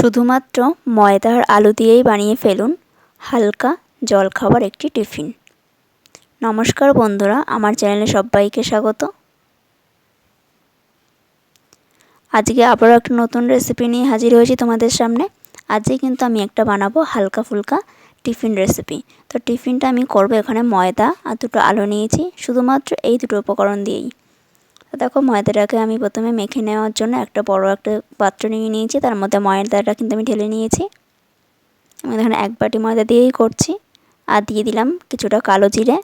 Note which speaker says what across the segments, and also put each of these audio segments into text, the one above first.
Speaker 1: শুধুমাত্র ময়দা আর আলু দিয়েই বানিয়ে ফেলুন হালকা জলখাবার একটি টিফিন। নমস্কার বন্ধুরা, আমার চ্যানেলে সবাইকে স্বাগত। আজকে আবারও একটা নতুন রেসিপি নিয়ে হাজির হয়েছি তোমাদের সামনে। আজকে কিন্তু আমি একটা বানাবো হালকা ফুলকা টিফিন রেসিপি তো টিফিনটা আমি করব এখানে ময়দা আর দুটো আলু নিয়েছি। শুধুমাত্র এই দুটো উপকরণ দিয়েই। দেখো, ময়দাটাকে আমি প্রথমে মেখে নেওয়ার জন্য একটা বড় একটা পাত্র নিয়ে নিয়েছি। তার মধ্যে ময়দাটা কিন্তু আমি ঢেলে নিয়েছি। আমি এখানে এক বাটি ময়দা দিয়েই করছি। আর দিয়ে দিলাম কিছুটা কালো জিরে।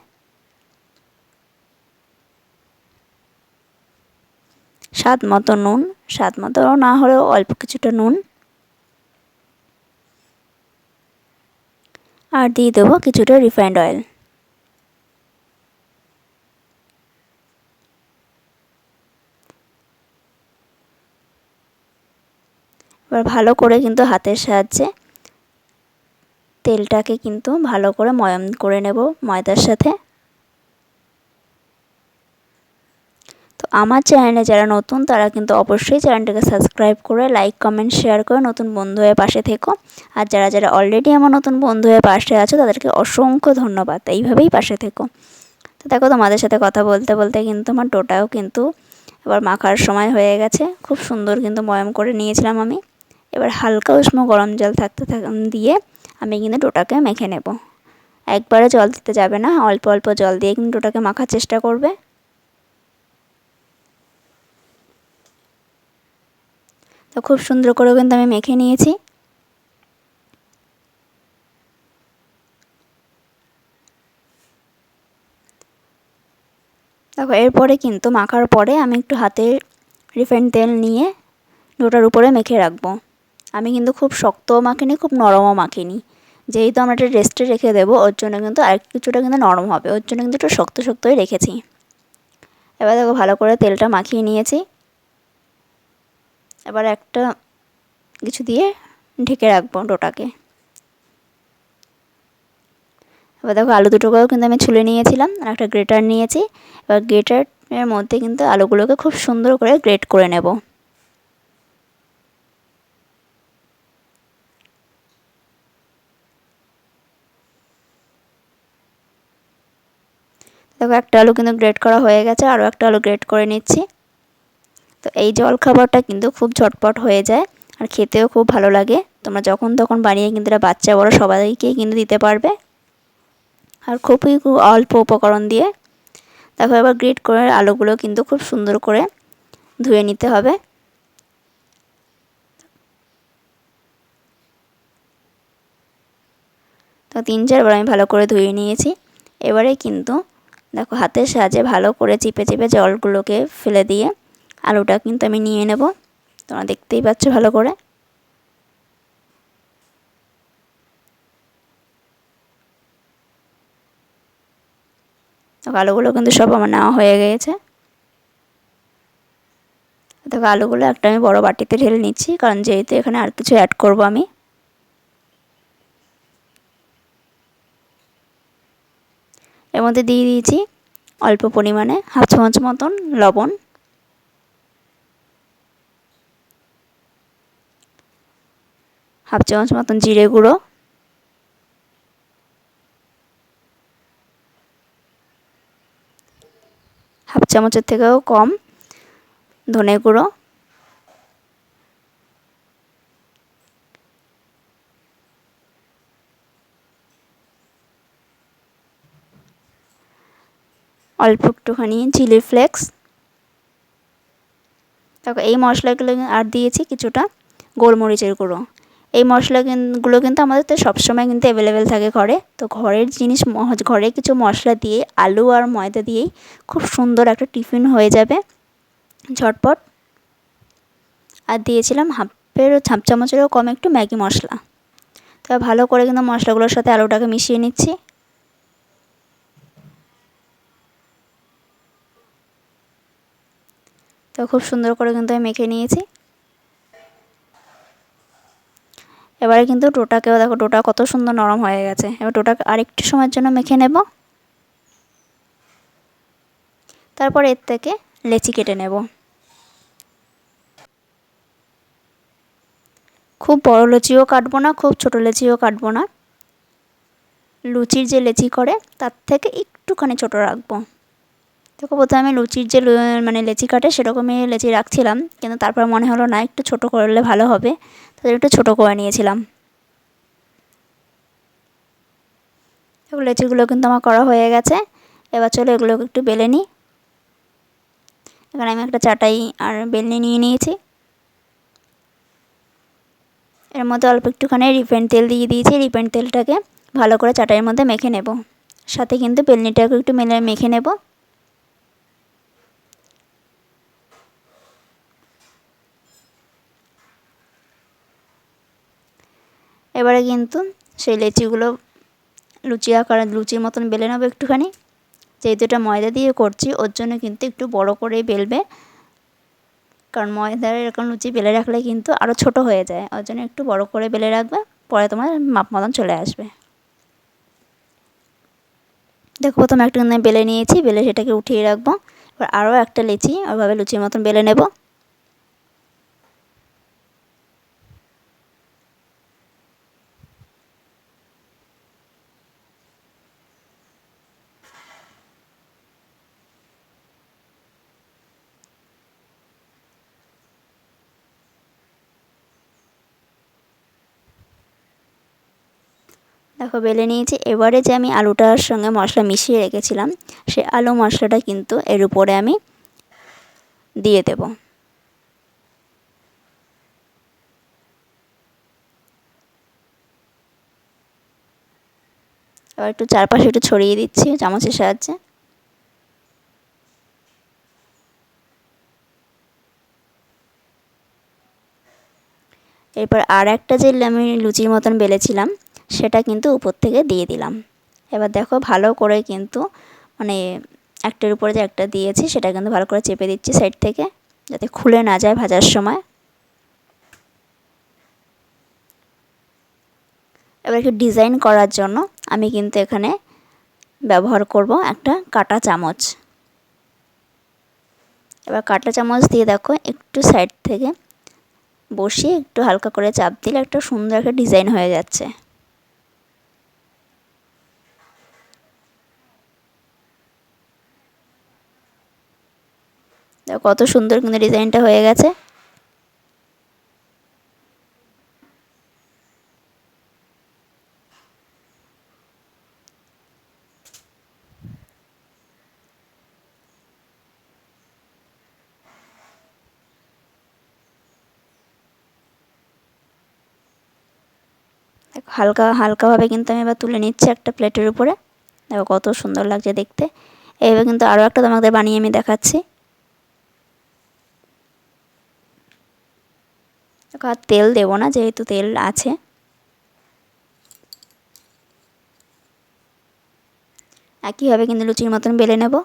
Speaker 1: স্বাদ মতো নুন। স্বাদ মতো না হলেও অল্প কিছুটা নুন। আর দিয়ে দেবো কিছুটা রিফাইন্ড অয়েল। এবার ভালো করে কিন্তু হাতের সাহায্যে তেলটাকে কিন্তু ভালো করে ময়ম করে নেব ময়দার সাথে। তো আমার চ্যানেলে যারা নতুন, তারা কিন্তু অবশ্যই চ্যানেলটাকে সাবস্ক্রাইব করে লাইক, কমেন্ট, শেয়ার করে নতুন বন্ধু হয়ে পাশে থেকো। আর যারা যারা অলরেডি আমার নতুন বন্ধু হয়ে পাশে আছো, তাদেরকে অসংখ্য ধন্যবাদ। এইভাবেই পাশে থেকো। তো দেখো তোমাদের সাথে কথা বলতে বলতে কিন্তু আমার টোটাও কিন্তু এবার মাখার সময় হয়ে গেছে। খুব সুন্দর কিন্তু ময়ম করে নিয়েছিলাম আমি। এবার হালকা উষ্ণ গরম জল থাকতে দিয়ে আমি কিন্তু ডোটাকে মেখে নেব। একবারে জল দিতে যাবে না, অল্প অল্প জল দিয়ে কিন্তু ডোটাকে মাখার চেষ্টা করবে। তো খুব সুন্দর করে কিন্তু আমি মেখে নিয়েছি। দেখো, এরপরে কিন্তু মাখার পরে আমি একটু হাতে রিফাইন্ড তেল নিয়ে ডোটার উপরে মেখে রাখব। আমি কিন্তু খুব শক্তও মাখিনি, খুব নরমও মাখিনি। যেহেতু আমরা এটা রেস্টে রেখে দেবো, ওর জন্য কিন্তু আর কিছুটা কিন্তু নরম হবে, ওর জন্য কিন্তু একটু শক্ত শক্তই রেখেছি। এবার দেখো ভালো করে তেলটা মাখিয়ে নিয়েছি। এবার একটা কিছু দিয়ে ঢেকে রাখব ডোটাকে। এবার দেখো আলু দুটোকেও কিন্তু আমি ছুলে নিয়েছিলাম, আর একটা গ্রেটার নিয়েছি। এবার গ্রেটারের মধ্যে কিন্তু আলুগুলোকে খুব সুন্দর করে গ্রেট করে নেব। দেখো, একটা আলু কিন্তু গ্রেট করা হয়ে গেছে আরও একটা আলু গ্রেট করে নিচ্ছি। তো এই জল খাবারটা কিন্তু খুব ঝটপট হয়ে যায় আর খেতেও খুব ভালো লাগে। তোমরা যখন তখন বানিয়ে কিন্তু এটা বাচ্চা, বড়ো সবাইকেই কিন্তু দিতে পারবে। আর খুবই খুব অল্প উপকরণ দিয়ে। দেখো, এবার গ্রেট করে আলুগুলো কিন্তু খুব সুন্দর করে ধুয়ে নিতে হবে। তো তিন চারবার আমি ভালো করে ধুয়ে নিয়েছি। এবারে কিন্তু দেখো, হাতের সাহায্যে ভালো করে চিপে চিপে জলগুলোকে ফেলে দিয়ে আলুটা কিন্তু আমি নিয়ে নেব। তোমরা দেখতেই পাচ্ছ ভালো করে। আলুগুলো কিন্তু সব আমার নেওয়া হয়ে গিয়েছে। দেখো, আলুগুলো একটা আমি বড় বাটিতে ঢেলে নিচ্ছি, কারণ যেহেতু এখানে আর কিছু অ্যাড করব আমি। এর মধ্যে দিয়ে দিয়েছি অল্প পরিমাণে হাফ চামচ মতন লবণ। হাফ চামচ মতন জিরে গুঁড়ো। হাফ চামচের থেকেও কম ধনে গুঁড়ো। অল্প একটুখানি চিলি ফ্লেক্স। দেখো, এই মশলাগুলো আর দিয়েছি কিছুটা গোলমরিচের গুঁড়ো। এই মশলাগুলো কিন্তু আমাদের তো সবসময় কিন্তু অ্যাভেলেবেল থাকে ঘরে। তো ঘরের জিনিস ঘরে কিছু মশলা দিয়ে, আলু আর ময়দা দিয়েই খুব সুন্দর একটা টিফিন হয়ে যাবে। ঝটপট। আর দিয়েছিলাম হাফের, হাফ চামচেরও কম একটু ম্যাগি মশলা। তো ভালো করে কিন্তু মশলাগুলোর সাথে আলুটাকে মিশিয়ে নিচ্ছি। তো খুব সুন্দর করে কিন্তু আমি মেখে নিয়েছি। এবারে কিন্তু টোটাকেও দেখো টোটা কত সুন্দর নরম হয়ে গেছে। এবার টোটাকে আরেকটু সময়ের জন্য মেখে নেব। তারপর এর থেকে লেচি কেটে নেব। খুব বড় লুচিও কাটবো না, খুব ছোটো লেচিও কাটবো না। লুচির যে লেচি করে, তার থেকে একটুখানি ছোটো রাখব। দেখো প্রথমে লুচির যে মানে লেচি কাটে সেরকমই লেচি রাখছিলাম, কিন্তু তারপর মনে হলো না, একটু ছোটো করলে ভালো হবে তাদের একটু ছোটো করে নিয়েছিলাম। দেখো লেচিগুলো কিন্তু আমার করা হয়ে গেছে, এবার চলো এগুলোকে একটু বেলে নিই। এখানে আমি একটা চাটাই আর বেলনি নিয়ে নিয়েছি। এর মধ্যে অল্প একটুখানি রিফাইন্ড তেল দিয়ে দিয়েছি রিফাইন্ড তেলটাকে ভালো করে চাটাইয়ের মধ্যে মেখে নেব। সাথে কিন্তু বেলনিটাকে একটু মেলে, মেখে নেব। এবারে কিন্তু সেই লেচিগুলো লুচি আকার, লুচির মতন বেলে নেব একটুখানি। যেহেতু এটা ময়দা দিয়ে করছি, ওর জন্য কিন্তু একটু বড় করেই বেলবে। কারণ ময়দার এরকম লুচি বেলে রাখলে কিন্তু আরও ছোট হয়ে যায়। ওর জন্য একটু বড় করে বেলে রাখবে, পরে তোমার মাপ মতন চলে আসবে। দেখো, প্রথমে একটা বেলে নিয়েছি, বেলে সেটাকে উঠিয়ে রাখব। এবার আরও একটা লেচি, ওইভাবে লুচির মতন বেলে নেব। দেখো, বেলে নিয়েছি। এবারে যে আমি আলুটার সঙ্গে মশলা মিশিয়ে রেখেছিলাম, সে আলু মশলাটা কিন্তু এর উপরে আমি দিয়ে দেব। এবার একটু চারপাশে একটু ছড়িয়ে দিচ্ছি চামচের সাহায্যে। এরপর আর একটা যে আমি লুচির মতন বেলেছিলাম সেটা কিন্তু উপর থেকে দিয়ে দিলাম। এবার দেখো ভালো করে কিন্তু মানে একটার উপরে যে একটা দিয়েছি সেটা কিন্তু ভালো করে চেপে দিচ্ছি সাইড থেকে যাতে খুলে না যায় ভাজার সময়। এবার একটু ডিজাইন করার জন্য আমি কিন্তু এখানে ব্যবহার করব একটা কাটা চামচ। এবার কাটা চামচ দিয়ে দেখো একটু সাইড থেকে বসিয়ে একটু হালকা করে চাপ দিলে একটা সুন্দর একটা ডিজাইন হয়ে যাচ্ছে। কত সুন্দর কিন্তু ডিজাইনটা হয়ে গেছে। হালকা হালকাভাবে কিন্তু আমি এবার তুলে নিচ্ছি একটা প্লেটের উপরে। দেখো কত সুন্দর লাগছে দেখতে। এইভাবে কিন্তু আরও একটা তোমাদের বানিয়ে আমি দেখাচ্ছি। আর তেল দেব না যেহেতু তেল আছে। একইভাবে কিন্তু লুচির মতন বেলে নেব।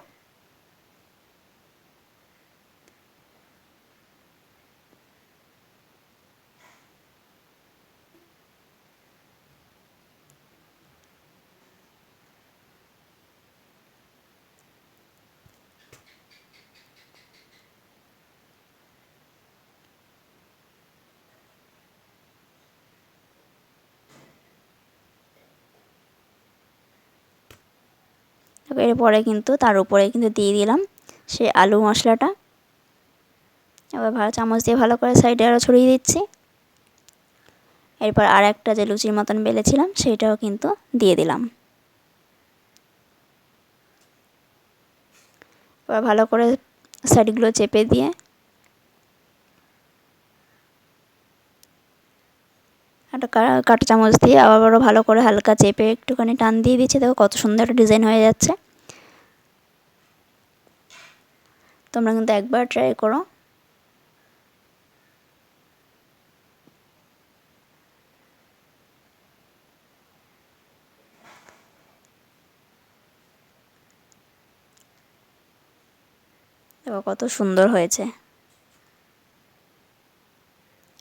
Speaker 1: এরপরে কিন্তু তার উপরে কিন্তু দিয়ে দিলাম সে আলু মশলাটা। এবার ভালো চামচ দিয়ে ভালো করে সাইডে আরও ছড়িয়ে দিচ্ছি। এরপর আর একটা যে লুচির মতন বেলেছিলাম সেটাও কিন্তু দিয়ে দিলাম। এবার ভালো করে সাইডগুলো চেপে দিয়ে একটা কাটা চামচ দিয়ে আবারও ভালো করে হালকা চেপে একটুখানি টান দিয়ে দিচ্ছি। দেখো কত সুন্দর একটা ডিজাইন হয়ে যাচ্ছে। তোমরা কিন্তু একবার ট্রাই করো। দেখো কত সুন্দর হয়েছে।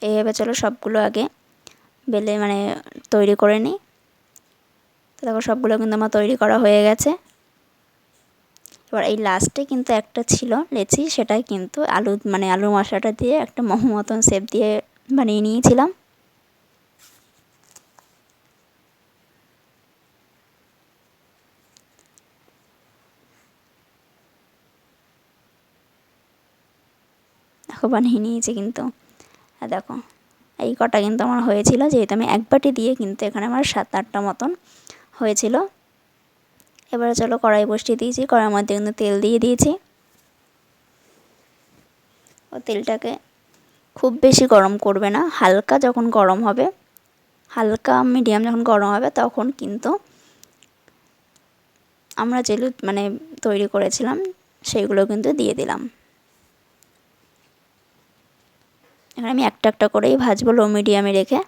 Speaker 1: এইভাবে চলো সবগুলো আগে বেলে মানে তৈরি করে নিই। তো দেখো সবগুলো কিন্তু আমার তৈরি করা হয়ে গেছে। এবার এই লাস্টে কিন্তু একটা ছিল লেচি সেটা কিন্তু আলু মানে আলু মশলাটা দিয়ে একটা মহু মতন সেপ দিয়ে বানিয়ে নিয়েছিলাম। বানিয়ে নিয়েছি কিন্তু। আর দেখো, এই কটা কিন্তু আমার হয়েছিল, যেহেতু আমি এক বাটি দিয়ে কিন্তু এখানে আমার সাত আটটা মতন হয়েছিল। এবারে চলো কড়াই বসিয়ে দিয়েছি, কড়াইয়ের মধ্যে কিন্তু তেল দিয়ে দিয়েছি। ও তেলটাকে খুব বেশি গরম করবে না, হালকা যখন গরম হবে, হালকা মিডিয়াম যখন গরম হবে তখন কিন্তু আমরা যেগুলো মানে তৈরি করেছিলাম সেইগুলো কিন্তু দিয়ে দিলাম। এখানে আমি একটা একটা করেই ভাজবো লো মিডিয়ামে রেখে।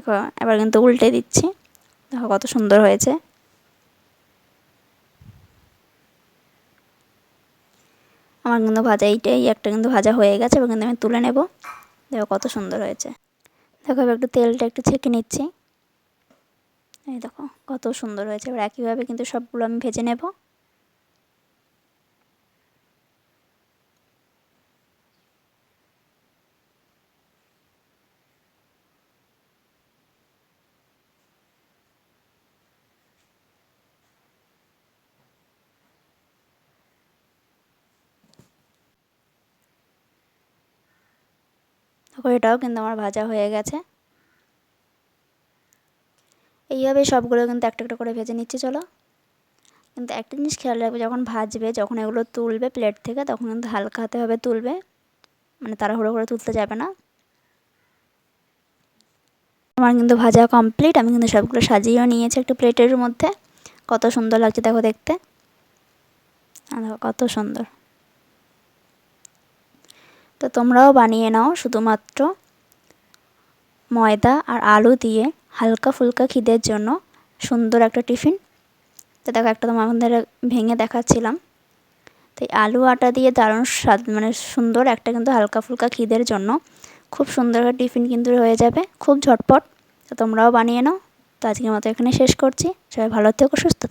Speaker 1: দেখো, এবার কিন্তু উল্টে দিচ্ছি। দেখো কত সুন্দর হয়েছে। আমার কিন্তু ভাজা এইটাই, একটা কিন্তু ভাজা হয়ে গেছে, এবার কিন্তু আমি তুলে নেব। দেখো কত সুন্দর হয়েছে। দেখো, এবার একটু তেলটা একটু ছেঁকে নিচ্ছি। এই দেখো, কত সুন্দর হয়েছে। এবার একইভাবে কিন্তু সবগুলো আমি ভেজে নেব। দেখো, এটাও কিন্তু আমার ভাজা হয়ে গেছে। এইভাবে সবগুলো কিন্তু একটা একটা করে ভেজে নিচ্ছে, চলো। কিন্তু একটা জিনিস খেয়াল রাখবে, যখন ভাজবে, যখন এগুলো তুলবে প্লেট থেকে, তখন কিন্তু হালকা হাতে হবে তুলবে। মানে তাড়াহুড়ো করে তুলতে যাবে না। আমার কিন্তু ভাজা কমপ্লিট আমি কিন্তু সবগুলো সাজিয়েও নিয়েছি একটা প্লেটের মধ্যে। কত সুন্দর লাগছে, দেখো দেখতে। দেখো, কত সুন্দর। তো তোমরাও বানিয়ে নাও শুধুমাত্র ময়দা আর আলু দিয়ে হালকা ফুলকা খিদের জন্য সুন্দর একটা টিফিন। তো দেখো, একটা তোমাদের ভেঙে দেখাচ্ছিলাম। তো এই আলু আটা দিয়ে দারুণ স্বাদ মানে সুন্দর একটা কিন্তু হালকা ফুলকা খিদের জন্য খুব সুন্দর একটা টিফিন কিন্তু হয়ে যাবে, খুব ঝটপট। তো তোমরাও বানিয়ে নাও। তো আজকের মতো এখানে শেষ করছি। সবাই ভালো থেকো, সুস্থ থেকো।